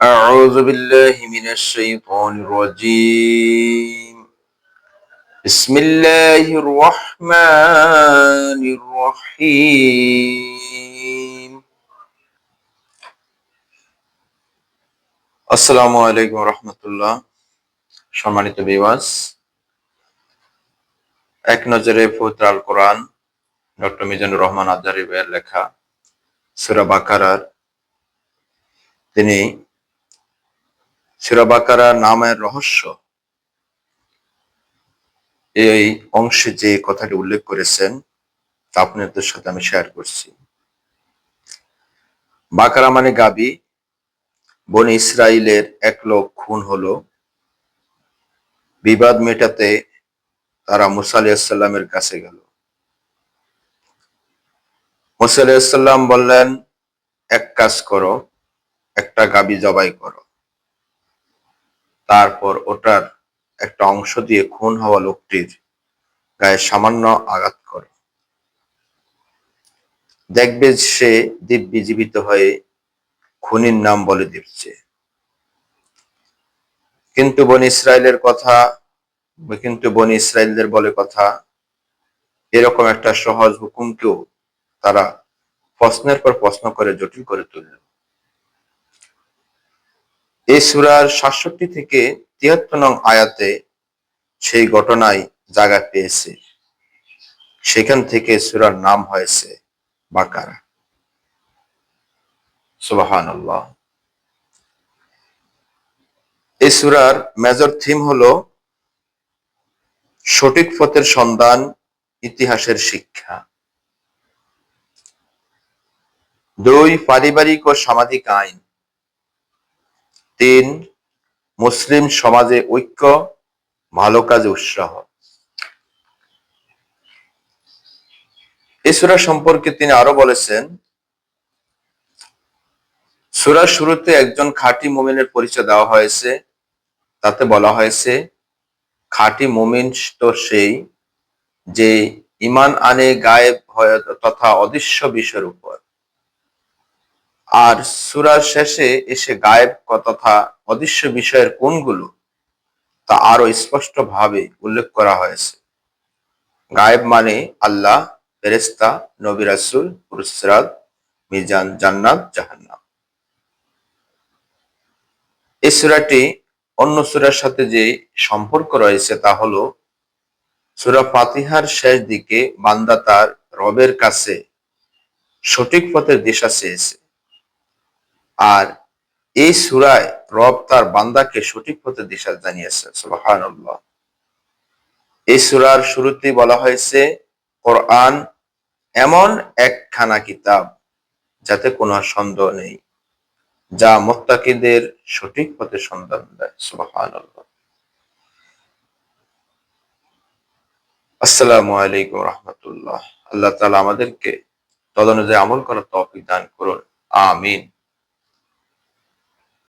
أعوذ بالله من الشيطان الرجيم بسم الله الرحمن الرحيم আসসালামু আলাইকুম রহমতুল্লাহ সম্মানিত বিওয়াস এক নজরে পবিত্র আল কোরআন ডক্টর মিজানুর রহমান আজারি ভাইয়ের লেখা সুরা বাকারার তিনি সুরা বাকারার নামের রহস্য। এই অংশে যে কথাটি উল্লেখ করেছেন, তা আপনাদের সাথে আমি শেয়ার করছি। বাকারা মানে গাবি। বন ইসরায়েলের এক লোক খুন হলো। বিবাদ মেটাতে তারা মুসা কাছে গেল। মুসা আলাইসাল্লাম বললেন, এক কাজ করো, একটা গাবি জবাই করো। তারপর ওটার একটা অংশ দিয়ে খুন হওয়া লোকটির গায়ে সামান্য আঘাত করে। দেখবে সে দিব্যি জীবিত হয়ে খুনির নাম বলে দিচ্ছে। কিন্তু বন ইসরায়েলের কথা, কিন্তু বন ইসরায়েলদের বলে কথা, এরকম একটা সহজ হুকুমকেও তারা প্রশ্নের পর প্রশ্ন করে জটিল করে তুলল। এই সুরার সাতষট্টি থেকে তিয়াত্তর নং আয়াতে সেই ঘটনায় জায়গা পেয়েছে। সেখান থেকে সুরার নাম হয়েছে বাকারা। সুবাহান এই সুরার মেজর থিম হলো সঠিক পথের সন্ধান, ইতিহাসের শিক্ষা। দুই পারিবারিক ও সামাজিক আইন। তিন, মুসলিম সমাজে ঐক্য, ভালো কাজে উৎসাহ। এই সুরা সম্পর্কে তিনি আরও বলেছেন সুরার শুরুতে একজন খাঁটি মোমিনের পরিচয় দেওয়া হয়েছে। তাতে বলা হয়েছে, খাঁটি মোমিন তো সেই যে ইমান আনে গায়েব হয় তথা অদৃশ্য বিষয়ের উপর। আর সুরার শেষে এসে গায়েব তথা অদৃশ্য বিষয়ের কোনগুলো? তা আরও স্পষ্ট ভাবে উল্লেখ করা হয়েছে। গায়েব মানে আল্লাহ ফেরেস্তা নবী রাসুল পুরুষরাত মিজান, জান্নাত, জাহান্নাম। এই সুরাটি অন্য সুরার সাথে যে সম্পর্ক রয়েছে তা হলো, সুরা ফাতিহার শেষ দিকে বান্দা তার রবের কাছে সঠিক পথের দিশা চেয়েছে। আর এই সুরায় রব তার বান্দাকে সঠিক পথে দিশা জানিয়েছে সুবাহান এই সুরার শুরুতে বলা হয়েছে, কোরআন এমন একখানা কিতাব যাতে কোনো সন্দেহ নেই, যা মোত্তাকিদের সঠিক পথে সন্ধান দেয় সুবাহান আসসালামু আলাইকুম রহমতুল্লাহ। আল্লাহ তালা আমাদেরকে তদনুযায়ী আমল করার তৌফিক দান করুন, আমিন।